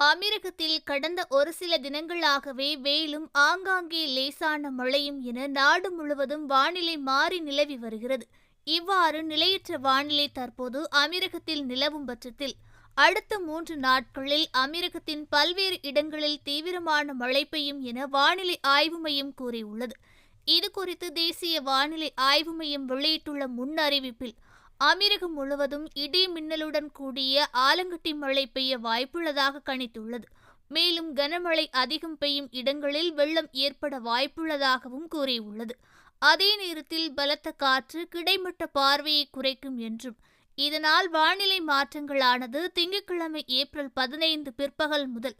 அமீரகத்தில் கடந்த ஒரு சில தினங்களாகவே வெயிலும் ஆங்காங்கே லேசான மழையும் என நாடு முழுவதும் வானிலை மாறி நிலவி வருகிறது. இவ்வாறு நிலையற்ற வானிலை தற்போது அமீரகத்தில் நிலவும் பட்சத்தில் அடுத்த மூன்று நாட்களில் அமீரகத்தின் பல்வேறு இடங்களில் தீவிரமான மழை பெய்யும் என வானிலை ஆய்வு மையம் கூறியுள்ளது. இது குறித்து தேசிய வானிலை ஆய்வு மையம் வெளியிட்டுள்ள முன் அறிவிப்பில் அமீரகம் முழுவதும் இடி மின்னலுடன் கூடிய ஆலங்கட்டி மழை பெய்ய வாய்ப்புள்ளதாக கணித்துள்ளது. மேலும் கனமழை அதிகம் பெய்யும் இடங்களில் வெள்ளம் ஏற்பட வாய்ப்புள்ளதாகவும் கூறியுள்ளது. அதே நேரத்தில் பலத்த காற்று கிடைமட்ட பார்வையை குறைக்கும் என்றும் இதனால் வானிலை மாற்றங்களானது திங்கட்கிழமை ஏப்ரல் பதினைந்து பிற்பகல் முதல்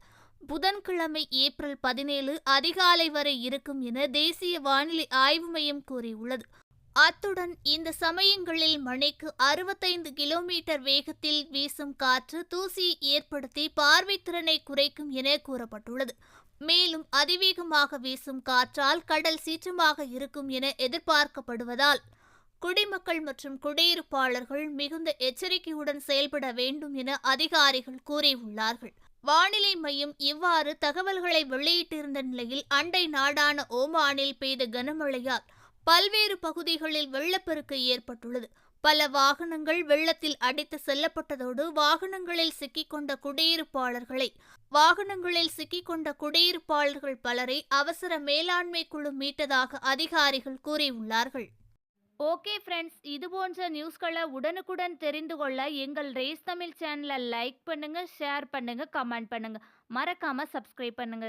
புதன்கிழமை ஏப்ரல் பதினேழு அதிகாலை வரை இருக்கும் என தேசிய வானிலை ஆய்வு மையம் கூறியுள்ளது. அத்துடன் இந்த சமயங்களில் மணிக்கு அறுபத்தைந்து கிலோமீட்டர் வேகத்தில் வீசும் காற்று தூசியை ஏற்படுத்தி பார்வைத்திறனை குறைக்கும் என கூறப்பட்டுள்ளது. மேலும் அதிவேகமாக வீசும் காற்றால் கடல் சீற்றமாக இருக்கும் என எதிர்பார்க்கப்படுவதால் குடிமக்கள் மற்றும் குடியிருப்பாளர்கள் மிகுந்த எச்சரிக்கையுடன் செயல்பட வேண்டும் என அதிகாரிகள் கூறியுள்ளார்கள். வானிலை மையம் இவ்வாறு தகவல்களை வெளியிட்டிருந்த நிலையில் அண்டை நாடான ஓமானில் பெய்த கனமழையால் பல்வேறு பகுதிகளில் வெள்ளப்பெருக்கு ஏற்பட்டுள்ளது. பல வாகனங்கள் வெள்ளத்தில் அடித்து செல்லப்பட்டதோடு வாகனங்களில் சிக்கிக்கொண்ட குடியிருப்பாளர்களை வாகனங்களில் சிக்கிக்கொண்ட குடியிருப்பாளர்கள் பலரை அவசர மேலாண்மை குழு மீட்டதாக அதிகாரிகள் கூறியுள்ளார்கள். ஓகே ஃப்ரெண்ட்ஸ் இது போன்ற நியூஸ்களை உடனுக்குடன் தெரிந்து கொள்ள எங்கள் ரேஸ் தமிழ் சேனலை லைக் பண்ணுங்க ஷேர் பண்ணுங்க கமெண்ட் பண்ணுங்க. மறக்காம சப்ஸ்கிரைப் பண்ணுங்க.